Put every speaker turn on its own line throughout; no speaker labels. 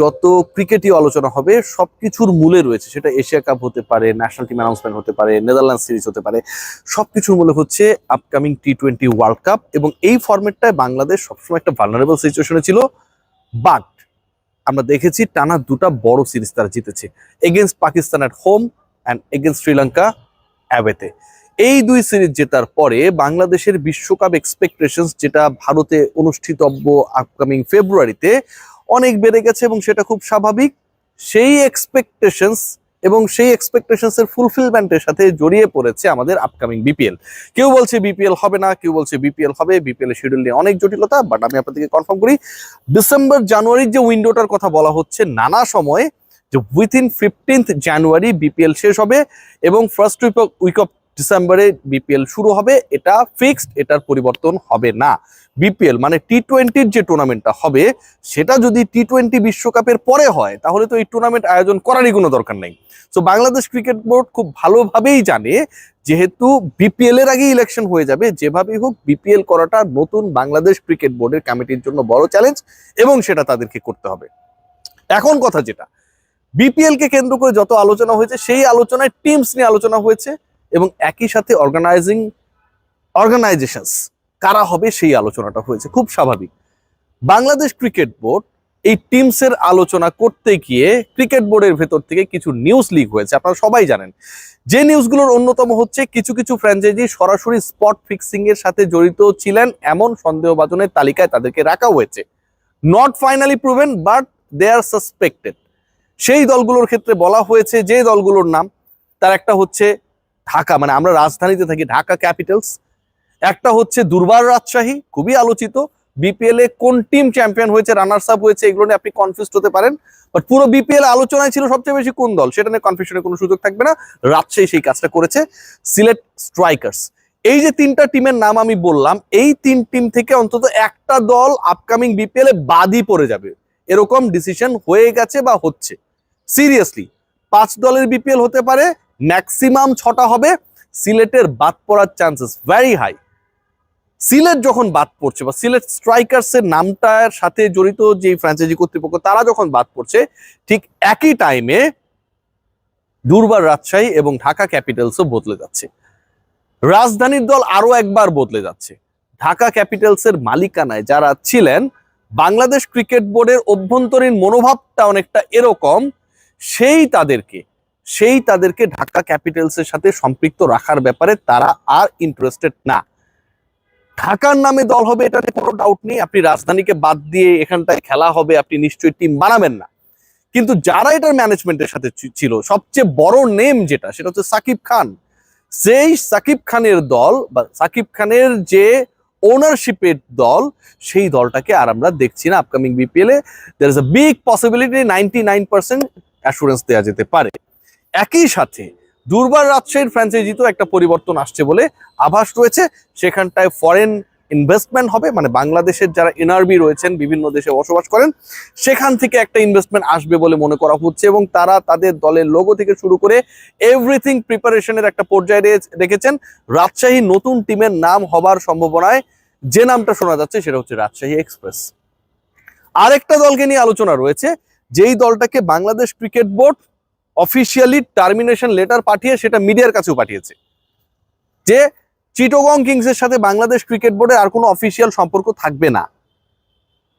যত ক্রিকেটই আলোচনা হবে, সবকিছুর মূলে রয়েছে। সেটা এশিয়া কাপ হতে পারে ন্যাশনাল টিম অ্যানাউন্সমেন্ট হতে পারে নেদারল্যান্ড সিরিজ হতে পারে, সবকিছুর মূলে হচ্ছে upcoming T twenty world cup এবং এই ফরম্যাটটায় বাংলাদেশ সবসময় একটা ভালনারেবল সিচুয়েশনে ছিল। বাট আমরা দেখেছি টানা দুটা বড় সিরিজ তারা জিতেছে। Against Pakistan at home and against Sri Lanka অ্যাওয়েতে এই দুই সিরিজ জেতার পরে বাংলাদেশের বিশ্বকাপ এক্সপেকটেশনস যেটা ভারতে অনুষ্ঠিতব্য আপকামিং ফেব্রুয়ারিতে অনেক বেড়ে গেছে এবং সেটা খুব স্বাভাবিক। সেই এক্সপেকটেশনস এবং সেই এক্সপেকটেশনস এর ফুলফিলমেন্টের সাথে জড়িয়ে পড়েছে আমাদের আপকামিং বিপিএল কেউ বলছে বিপিএল হবে না, কেউ বলছে বিপিএল হবে। বিপিএল এর শিডিউল নিয়ে অনেক জটিলতা বাট আমি আপনাদেরকে কনফার্ম করি ডিসেম্বর জানুয়ারির যে উইন্ডোটার কথা বলা হচ্ছে, নানা সময় যে উইথিন ফিফটিন্থ জানুয়ারি বিপিএল শেষ হবে এবং ফার্স্ট উইক উইক অফ ডিসেম্বরে বিপিএল শুরু হবে, এটা ফিক্সড, এটার পরিবর্তন হবে না। বিপিএল মানে টি টোয়েন্টির যে টুর্নামেন্টটা হবে, সেটা যদি টি টোয়েন্টি বিশ্বকাপের পরে হয়, তাহলে তো এই টুর্নামেন্ট আয়োজন করারই কোনো দরকার নেই। তো বাংলাদেশ ক্রিকেট বোর্ড খুব ভালোভাবেই জানে, যেহেতু বিপিএল এর আগে ইলেকশন হয়ে যাবে, যেভাবেই হোক বিপিএল করাটা নতুন বাংলাদেশ ক্রিকেট বোর্ডের কমিটির জন্য বড় চ্যালেঞ্জ এবং সেটা তাদেরকে করতে হবে। এখন কথা যেটা বিপিএল কে কেন্দ্র করে যত আলোচনা হয়েছে, সেই আলোচনায় টিমস নিয়ে আলোচনা হয়েছে এবং একই সাথে অর্গানাইজিং অর্গানাইজেশনস কারা হবে সেই আলোচনাটা হয়েছে, খুব স্বাভাবিক। বাংলাদেশ ক্রিকেট বোর্ড এই টিমসের আলোচনা করতে গিয়ে ক্রিকেট বোর্ডের ভেতর থেকে কিছু নিউজ লিক হয়েছে, আপনারা সবাই জানেন। যে নিউজগুলোর অন্যতম হচ্ছে কিছু কিছু ফ্র্যাঞ্চাইজি সরাসরি স্পট ফিক্সিং এর সাথে জড়িত ছিলেন, এমন সন্দেহভাজনের তালিকায় তাদেরকে রাখা হয়েছে। Not finally proven but they are suspected সেই দলগুলোর ক্ষেত্রে বলা হয়েছে যে দলগুলোর নাম, তার একটা হচ্ছে ঢাকা মানে আমরা রাজধানীতে থাকি, ঢাকা ক্যাপিটালস। একটা হচ্ছে দুর্বার রাজশাহী, খুবই আলোচিত। বিপিএল এ কোন টিম চ্যাম্পিয়ন হয়েছে রানার্স আপ হয়েছে, এগুলো নিয়ে আপনি কনফিউজ হতে পারেন। বাট পুরো বিপিএল আলোচনায় ছিল সবচেয়ে বেশি কোন দল, সেটা নিয়ে কনফিউশনের কোনো সুযোগ থাকবে না। রাজশাহী সেই কাজটা করেছে সিলেট স্ট্রাইকার্স এই যে তিনটা টিমের নাম আমি বললাম, এই তিন টিম থেকে অন্তত একটা দল আপকামিং বিপিএল এ বাদই পড়ে যাবে। এরকম ডিসিশন হয়ে গেছে বা হচ্ছে। সিরিয়াসলি পাঁচ দলের বিপিএল হতে পারে ম্যাক্সিমাম ছটা হবে, সিলেটের বাদ পড়ার চান্সেস ভেরি হাই সিলেট যখন বাদ পড়ছে বা সিলেট স্ট্রাইকার্স এর নামটার সাথে জড়িত যে ফ্র্যাঞ্চাইজি কর্তৃপক্ষ, তারা যখন বাদ পড়ছে, ঠিক একই টাইমে দুর্বার রাজশাহী এবং ঢাকা ক্যাপিটালসও বদলে যাচ্ছে। রাজধানীর দল আরও একবার বদলে যাচ্ছে। ঢাকা ক্যাপিটালসের মালিকানায় যারা ছিলেন, বাংলাদেশ ক্রিকেট বোর্ডের অভ্যন্তরীণ মনোভাবটা অনেকটা এরকম, সেই তাদেরকে সেই তাদেরকে ঢাকা ক্যাপিটালসের সাথে সম্পৃক্ত রাখার ব্যাপারে তারা আর ইন্টারেস্টেড না। ঢাকার নামে দল হবে এটা নিয়ে কোনো ডাউট নেই। আপনি রাজধানীকে বাদ দিয়ে এখানটায় খেলা হবে, আপনি নিশ্চয়ই টিম বানাবেন না। কিন্তু যারা এটার ম্যানেজমেন্টের সাথে ছিল, সবচেয়ে বড় নেম যেটা, সেটা হচ্ছে সাকিব খান। সেই সাকিব খানের দল বা সাকিব খানের যে ওনারশিপের দল, সেই দলটাকে আর আমরা দেখছি না upcoming BPL there is a big possibility ninety nine percent assurance দেওয়া যেতে পারে। একই সাথে দুর্বার রাজশাহীর ফ্র্যাঞ্চাইজিতেও একটা পরিবর্তন আসছে বলে আভাস রয়েছে। সেখানটায় ফরেন ইনভেস্টমেন্ট হবে মানে বাংলাদেশের যারা এনআরবি রয়েছেন, বিভিন্ন দেশে বসবাস করেন, সেখান থেকে একটা ইনভেস্টমেন্ট আসবে বলে মনে করা হচ্ছে এবং তারা তাদের দলের লোগো থেকে শুরু করে এভরিথিং প্রিপারেশনের একটা পর্যায়ে রেখেছেন। রাজশাহী নতুন টিমের নাম হবার সম্ভাবনায় যে নামটা শোনা যাচ্ছে সেটা হচ্ছে রাজশাহী এক্সপ্রেস আরেকটা দলকে নিয়ে আলোচনা রয়েছে, যেই দলটাকে Bangladesh cricket board officially termination letter পাঠিয়ে সেটা মিডিয়ার কাছেও পাঠিয়েছে। যে চিটোগং কিংস এর সাথে বাংলাদেশ ক্রিকেট বোর্ডের আর কোনো অফিসিয়াল সম্পর্ক থাকবে না।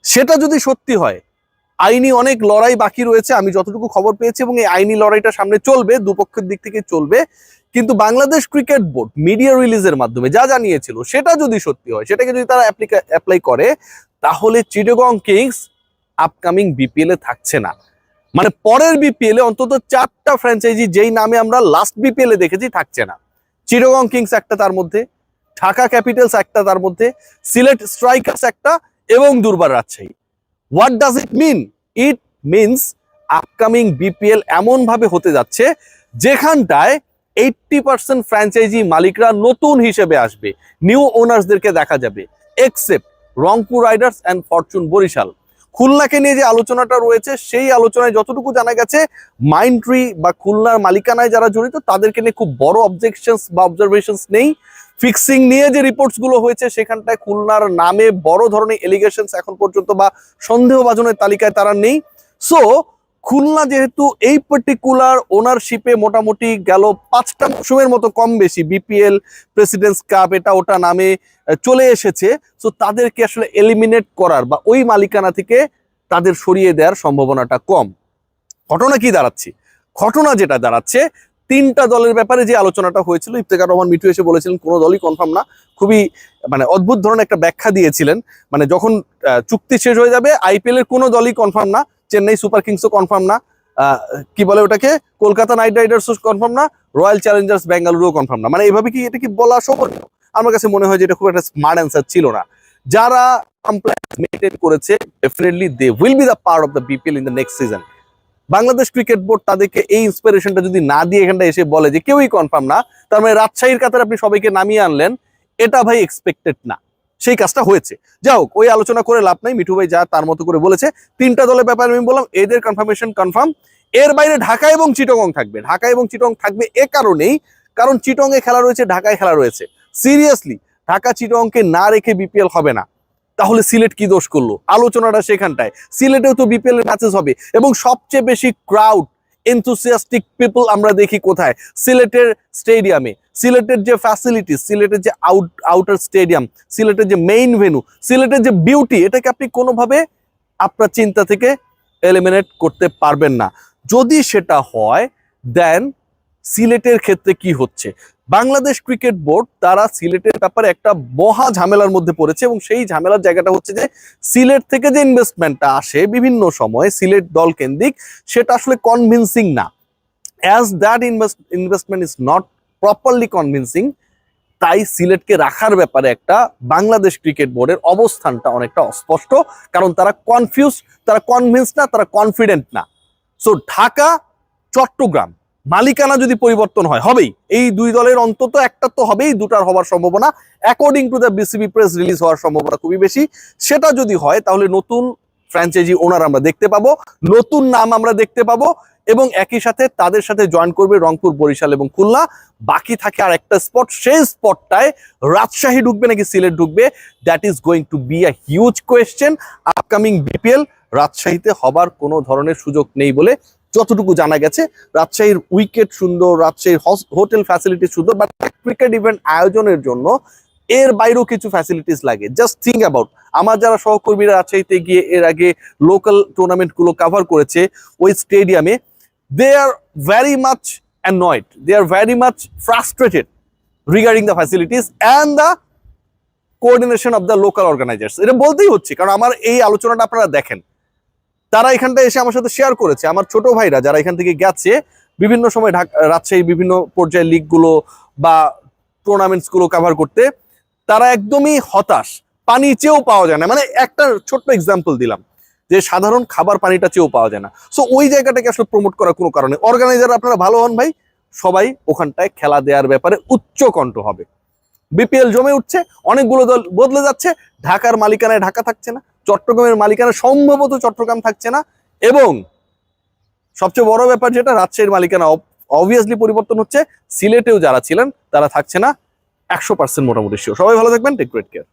সেটা যদি সত্যি হয়, আইনি অনেক লড়াই বাকি রয়েছে, আমি যতটুকু খবর পেয়েছি, এবং এই আইনি লড়াইটা সামনে চলবে, দুপক্ষের দিক থেকে চলবে। কিন্তু বাংলাদেশ ক্রিকেট বোর্ড মিডিয়া রিলিজের মাধ্যমে যা জানিয়েছিল, সেটা যদি সত্যি হয়, সেটাকে যদি তারা অ্যাপ্লাই করে, তাহলে চিটোগং কিংস আপকামিং বিপিএল এ থাকছে না। মানে পরের বিপিএল এ অন্তত চারটা ফ্র্যাঞ্চাইজি যেই নামে আমরা লাস্ট বিপিএল এ দেখেছি থাকছে না। চিরগং কিংস একটা তার মধ্যে ঢাকা ক্যাপিটালস একটা তার মধ্যে সিলেট স্ট্রাইকার্স একটা এবং Durbar Rajshahi. What does it mean it means upcoming BPL এমন ভাবে হতে যাচ্ছে যেখানটায় এইটটি পার্সেন্ট ফ্র্যাঞ্চাইজি মালিকরা নতুন হিসেবে আসবে। নিউ ওনার্সদেরকে দেখা যাবে। Except Rangpur riders and fortune Barishal. খুলনাকে নিয়ে যে আলোচনাটা রয়েছে, সেই আলোচনায় যতটুকু জানা গেছে মাইন্ড্রি বা খুলনার মালিকানায় যারা জড়িত, তাদেরকে নিয়ে খুব বড় অবজেকশনস বা অবজারভেশনস নেই। ফিক্সিং নিয়ে যে রিপোর্টসগুলো হয়েছে, সেখানটায় খুলনার নামে বড় ধরনের এলিগেশনস এখন পর্যন্ত বা সন্দেহভাজনের তালিকায় তারা নেই। সো খুলনা যেহেতু এই পার্টিকুলার ওনারশিপে মোটামুটি গেল পাঁচটা মৌসুমের মতো কম বেশি। বিপিএল প্রেসিডেন্টস কাপ এটা ওটা নামে চলে এসেছে। সো তাদেরকে আসলে এলিমিনেট করার বা ওই মালিকানা থেকে তাদের সরিয়ে দেওয়ার সম্ভাবনাটা কম। ঘটনা কি দাঁড়াচ্ছে? ঘটনা যেটা দাঁড়াচ্ছে, তিনটা দলের ব্যাপারে যে আলোচনাটা হয়েছিল ইফতেকার রহমান মিঠু এসে বলেছিলেন, কোনো দলই কনফার্ম না। খুবই মানে অদ্ভুত ধরনের একটা ব্যাখ্যা দিয়েছিলেন। মানে যখন চুক্তি শেষ হয়ে যাবে আইপিএল এর কোনো দলই কনফার্ম না। চেন্নাই সুপার কিংসও কনফার্ম না। কি বলে ওটাকে? কলকাতা নাইট রাইডার্সও কনফার্ম না, রয়্যাল চ্যালেঞ্জার্স বেঙ্গালুরুও কনফার্ম না। মানে এভাবে কি এটা কি বলা শোভনীয় আমার কাছে মনে হয় যে এটা খুব একটা স্মার্ট অ্যান্সার ছিল না। যারা মেনটেন করেছে definitely they will be the part of the BPL in the next season Bangladesh cricket board তাদেরকে এই ইন্সপিরেশনটা যদি না দিয়ে এখানটা এসে বলে যে কেউই কনফার্ম না, তার মানে রাজশাহীর কাতারে আপনি সবাইকে নামিয়ে আনলেন, এটা ভাই এক্সপেক্টেড না। সেই কাজটা হয়েছে। হোক, ওই আলোচনা করে লাভ নাই, মিঠু ভাই যা তার মতো করে বলেছে। তিনটা দলের ব্যাপারে আমি বললাম, এদের কনফার্মেশন কনফার্ম এর বাইরে ঢাকা এবং চিটগং থাকবে। ঢাকা এবং চিটগং থাকবে এ কারণেই, কারণ চিটংয়ে খেলা রয়েছে, ঢাকায় খেলা রয়েছে। সিরিয়াসলি ঢাকা চিটংকে না রেখে বিপিএল হবে না। তাহলে সিলেট কি দোষ করল? আলোচনাটা সেখানটায়। সিলেটেও তো বিপিএল ম্যাচেস হবে। এবং সবচেয়ে বেশি ক্রাউড এনথুসিয়াস্টিক পিপল আমরা দেখি কোথায়? সিলেটের স্টেডিয়ামে সিলেটের যে ফ্যাসিলিটি সিলেটের যে আউট আউটার স্টেডিয়াম সিলেটের যে মেইন ভেনু সিলেটের যে বিউটি এটাকে আপনি কোনোভাবে আপনার চিন্তা থেকে এলিমিনেট করতে পারবেন না। যদি সেটা হয় দেন সিলেটের ক্ষেত্রে কি হচ্ছে? বাংলাদেশ ক্রিকেট বোর্ড তারা সিলেটের ব্যাপারে একটা মহা ঝামেলার মধ্যে পড়েছে এবং সেই ঝামেলার জায়গাটা হচ্ছে যে সিলেট থেকে যে ইনভেস্টমেন্টটা আসে বিভিন্ন সময় সিলেট দল কেন্দ্রিক, সেটা আসলে কনভিনসিং না। As that invest investment is not properly convincing তাই সিলেটকে রাখার ব্যাপারে একটা বাংলাদেশ ক্রিকেট বোর্ডের অবস্থানটা অনেকটা অস্পষ্ট, কারণ তারা কনফিউজ তারা কনভিন্স না, তারা কনফিডেন্ট না। সো ঢাকা, চট্টগ্রাম মালিকানা যদি পরিবর্তন হয়, হবেই। এই দুই দলের অন্তত একটা তো হবেই, দুটার হওয়ার সম্ভাবনা। According to the BCB press release হওয়ার সম্ভাবনা খুবই বেশি। সেটা যদি হয়, তাহলে নতুন ফ্র্যাঞ্চাইজি ওনার আমরা দেখতে পাবো, নতুন নাম আমরা দেখতে পাবো, এবং একই সাথে তাদের সাথে জয়েন করবে রংপুর, বরিশাল এবং খুলনা। বাকি থাকে আর একটা স্পট সেই স্পটটায় রাজশাহী ঢুকবে নাকি সিলেট ঢুকবে? That is going to be a huge question upcoming BPL রাজশাহীতে হবার কোনো ধরনের সুযোগ নেই বলে যতটুকু জানা গেছে, রাজশাহীর উইকেট সুন্দর, রাজশাহীর হোটেল ফ্যাসিলিটি সুন্দর বাট ক্রিকেট ইভেন্ট আয়োজনের জন্য এর বাইরেও কিছু ফ্যাসিলিটিস লাগে। জাস্ট থিঙ্ক অ্যাবাউট আমার যারা সহকর্মীরা রাজশাহীতে গিয়ে এর আগে লোকাল টুর্নামেন্টগুলো কাভার করেছে, ওই স্টেডিয়ামে they are very much annoyed they are very much frustrated regarding the facilities and the coordination of the local organisers এটা বলতেই হচ্ছে, কারণ আমার এই আলোচনাটা আপনারা দেখেন। তারা এখানটা এসে আমার সাথে শেয়ার করেছে। আমার ছোট ভাইরা যারা এখান থেকে গেছে, বিভিন্ন সময় ঢাকা রাজশাহী বিভিন্ন পর্যায়ের লিগগুলো বা টুর্নামেন্টসগুলো কাভার করতে, তারা একদমই হতাশ। পানি চেয়েও পাওয়া যায় না। মানে একটা ছোট্ট এক্সাম্পল দিলাম, যে সাধারণ খাবার পানিটা চেয়েও পাওয়া যায় না। সো ওই জায়গাটাকে আসলে প্রমোট করার কোনো কারণে অর্গানাইজার আপনারা ভালো হন ভাই। সবাই ওখানটায় খেলা দেওয়ার ব্যাপারে উচ্চ কণ্ঠ হবে। বিপিএল জমে উঠছে, অনেকগুলো দল বদলে যাচ্ছে, ঢাকার মালিকানায় ঢাকা থাকছে না। চট্টগ্রামের মালিকানা সম্ভবত চট্টগ্রাম থাকছে না। এবং সবচেয়ে বড় ব্যাপার যেটা, রাজশাহীর মালিকানা অবভিয়াসলি পরিবর্তন হচ্ছে। সিলেটেও যারা ছিলেন, তারা থাকছে না। একশো পার্সেন্ট মোটামুটি শিও সবাই ভালো থাকবেন। Take great care